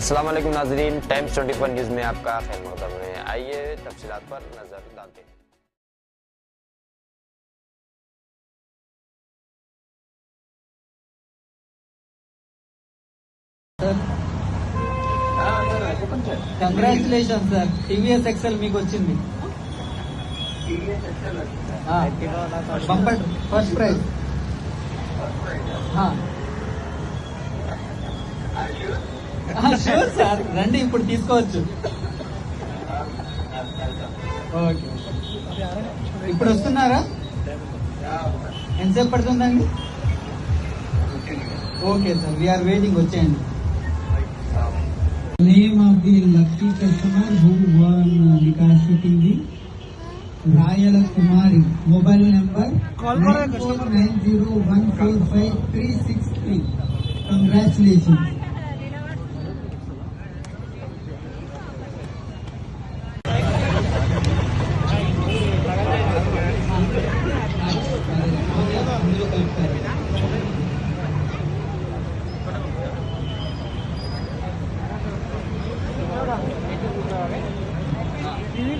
अस्सलाम वालेकुम नाजरीन टाइम्स 24 न्यूज़ में आपका खैर मकदम है आइए तफसीलात पर नज़र डालते हैं కంగ్రాచులేషన్ సార్ టీవీఎస్ ఎక్సెల్ మీకు వచ్చింది బంపర్ ఫస్ట్ ప్రైజ్ రండి ఇప్పుడు తీసుకోవచ్చు. ఇప్పుడు వస్తున్నారా? ఎంతసేపు పడుతుందండి? ఓకే సార్ వీఆర్ వెయిటింగ్ వచ్చేయండి. Name of the Lakshmi customer who won Vikas పెట్టింది Rayala Kumari mobile number nine zero one five five three six three congratulations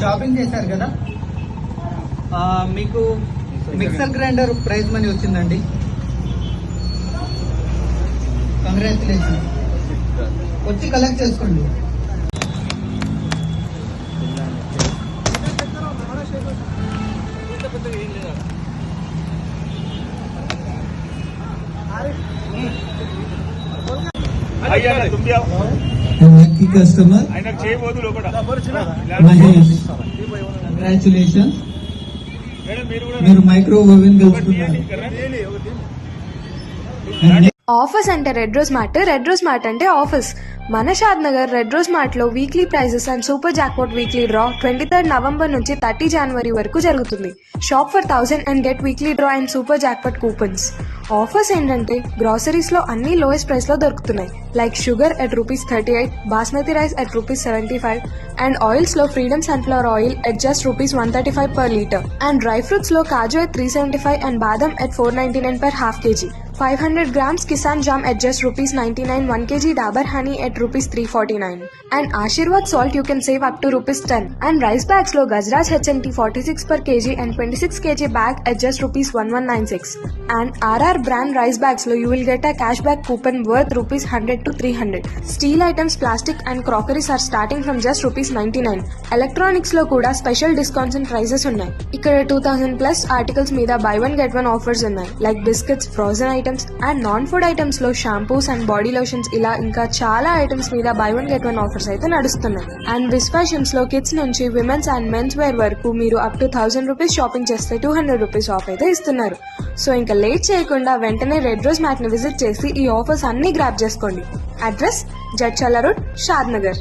shopping చేశారు కదా? మీకు మిక్సర్ గ్రైండర్ ప్రైజ్ మనీ వచ్చిందండి. కంగ్రాచులేషన్ వచ్చి collect చేసుకోండి. అయ్యా Tummi lucky customer Mahesh. Congratulation మీరు micro oven గెలుచుకున్నారు ఆఫర్స్ అంటే red rose mart red rose mart అంటే ఆఫర్స్ మన Shadnagar red rose మార్ట్లో weekly prizes and super jackpot weekly draw twenty third November నుంచి థర్టీ జనవరి వరకు జరుగుతుంది. Shop for thousand and get weekly draw and super jackpot coupons offers ఏంటంటే గ్రాసరీస్లో అన్ని lowest ప్రైస్లో దొరుకుతున్నాయి. Like sugar at rupees thirty eight basmati rice at rupees seventy five and ఆయిల్స్లో freedom sunflower oil at just rupees one thirty five per litre and dry ఫ్రూట్స్లో kaju at three seventy five and badam at four ninety nine per half KG 500 grams Kisan Jam at just rupees 99, 1 kg Dabur Honey at rupees 349. And Ashirwad salt you can save up to rupees 10. And rice bags lo Gajraj HMT 46 per kg and 26 kg bag at just rupees 1196. And RR brand rice bags lo you will get a cashback coupon worth rupees 100 to 300. Steel items, plastic and crockeries are starting from just rupees 99. Electronics లో కూడా special discounts and prices ఉన్నాయి ఇక్కడ two thousand plus articles మీద buy one get one offers ఉన్నాయి like biscuits frozen items and non food ఐటమ్స్లో shampoos and body lotions ఇలా ఇంకా చాలా ఐటమ్స్ మీద buy one get one offers అయితే నడుస్తున్నాయి. అండ్ విస్ ఫ్యాషన్స్లో కిడ్స్ నుంచి విమెన్స్ అండ్ మెన్స్ వేర్ వరకు మీరు up to thousand rupees shopping చేస్తే టూ హండ్రెడ్ రూపీస్ ఆఫ్ అయితే ఇస్తున్నారు. సో ఇంకా లేట్ చేయకుండా వెంటనే రెడ్ రోజ్ మ్యాట్ని విజిట్ చేసి ఈ ఆఫర్స్ అన్ని గ్రాప్ చేసుకోండి. Address Jadcherla road Shadnagar